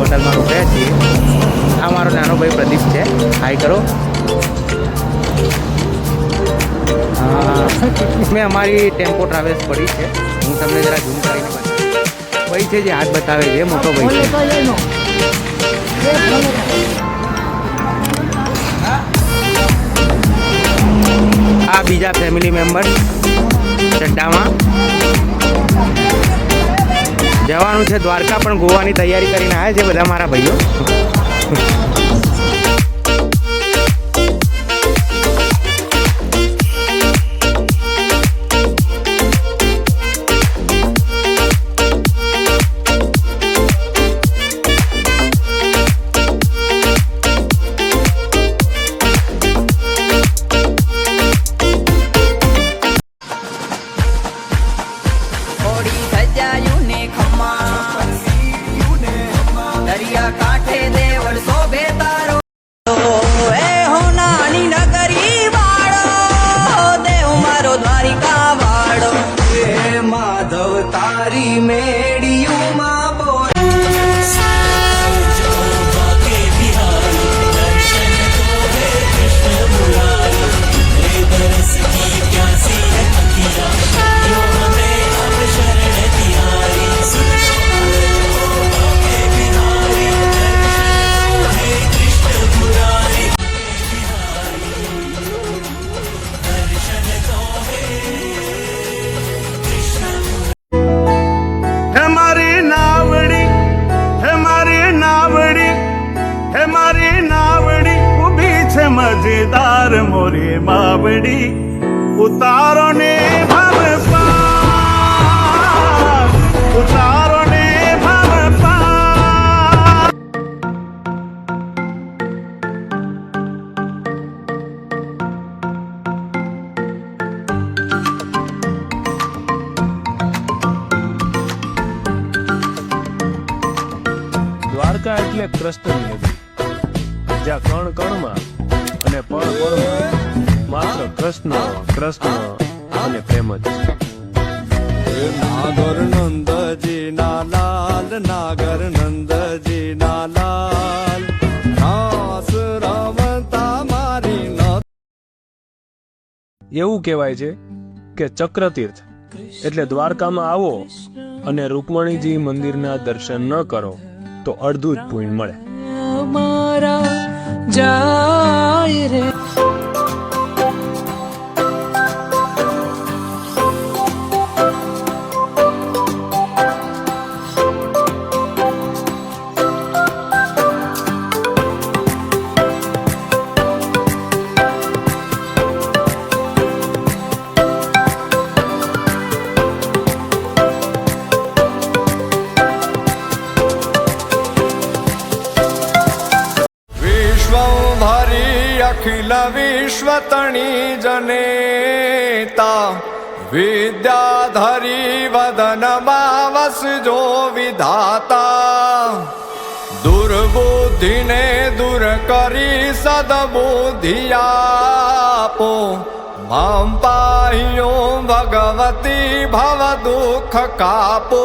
વિસ્તારમાં રોકાયા છીએ આ મારો નાનો ભાઈ પ્રદીપ છે. હાય કરો. મેં અમારી ટેમ્પો ટ્રાવેલ્સ પડી છે. હું તમને જરા ઝૂમ કરીને બતાવું. ભાઈ છે જે હાથ બતાવે છે મોટો ભાઈ આ બીજા ફેમિલી મેમ્બર ચડ્ડામાં. જવાનું છે દ્વારકા પણ ગોવાની તૈયારી કરીને આવ્યા છે બધા મારા ભાઈઓ. में મજેદાર મોરી માવડી ઉતારો ને ભાવ ઉતારો ને ભાવ દ્વારકા એટલે કૃષ્ણની નગરી. જ્યાં કણ કણમાં અને પળમાં માત્ર કૃષ્ણ કૃષ્ણ અને પ્રેમ જ. નાગર નંદજી ના લાલ નાગર નંદજી ના લાલ. નાસ રમતા મારી ન એવું કહેવાય છે કે ચક્રતીર્થ એટલે દ્વારકામાં આવો અને રૂકમણીજી મંદિરના દર્શન ન કરો તો અડધું જ પુણ્ય મળે. મારા it is. વિશ્વ તણી જનેતા, વિદ્યાધરી વદન વસજો વિધાતા. દુર્બુદ્ધિને દૂર કરી સદબુદ્ધિ આપો. મામ પાહ્યો ભગવતી ભવ દુઃખ કાપો.